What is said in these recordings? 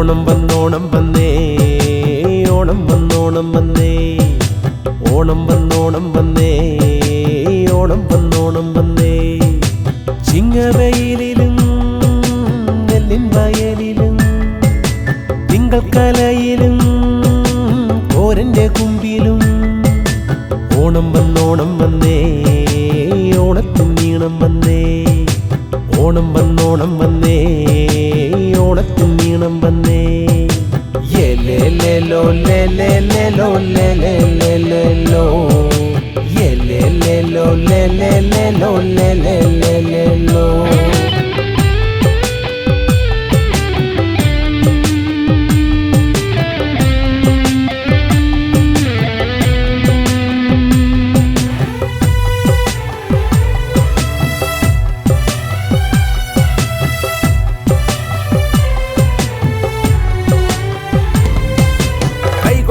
ഓണം വന്നോണം വന്നേ ഓണം വന്നോണം വന്നേ. ഓണം വന്നോണം വന്നേ ഓണം വന്നോണം വന്നേ. ചിങ്ങവയിലും നെല്ലിൻ വയലിലും തിങ്കൾ കലയിലും ഓരന്റെ കുമ്പിലും. ഓണം വന്നോണം വന്നേ ഓണത്തും നീണം വന്നേ. ഓണം വന്നോണം വന്നേ ഓണത്തിൻ നീണം വന്നേ യെലേലേലോ ലേലേലേലോ ലേലോ യെലേലേലോ ലേലേലേലോ ലേലേലേലോ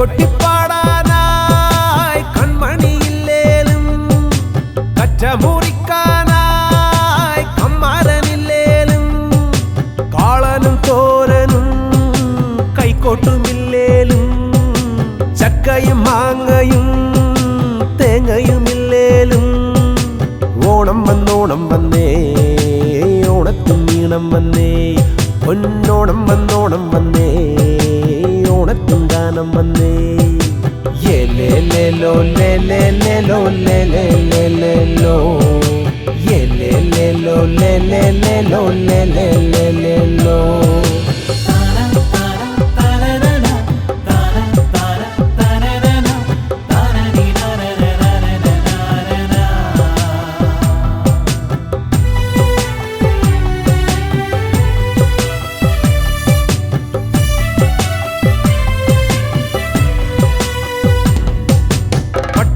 கொட்டி జ్ఞానం అంది ఏలేలేలో లేలేలేలో లేలేలేలో ఏలేలేలో లేలేలేలో లేలేలే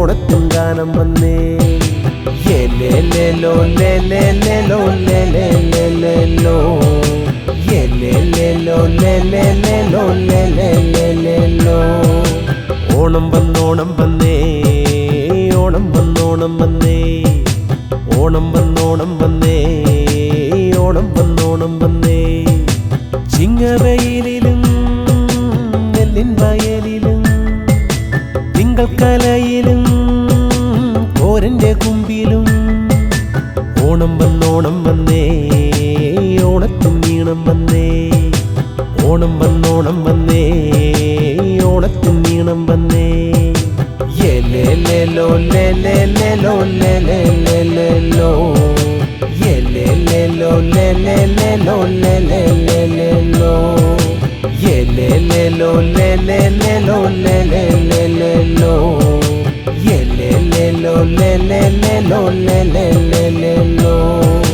ഗാനം വന്നേ ഓണം വന്നോണം വന്നേ ഓണം വന്നോണം വന്നേ ഓണം വന്നോണം വന്നേ ഓണം വന്നോണം വന്നേ ചിങ്ങവെയിലും തിങ്കൾക്കലയിലും ഓരന്റെ കുമ്പിലും ഓണം വന്നോണം വന്നേ ഓണത്തും നീണം വന്നേ ഓണം വന്നോണം വന്നേ ഓണത്തും നീണം വന്നേ യെലേലേലോ ലേലേലേലോ ലേലേലേലോ യെലേലേലോ ലേലേലേലോ ലേലേലേലോ യെലേലേലോ le le lo le le le le lo.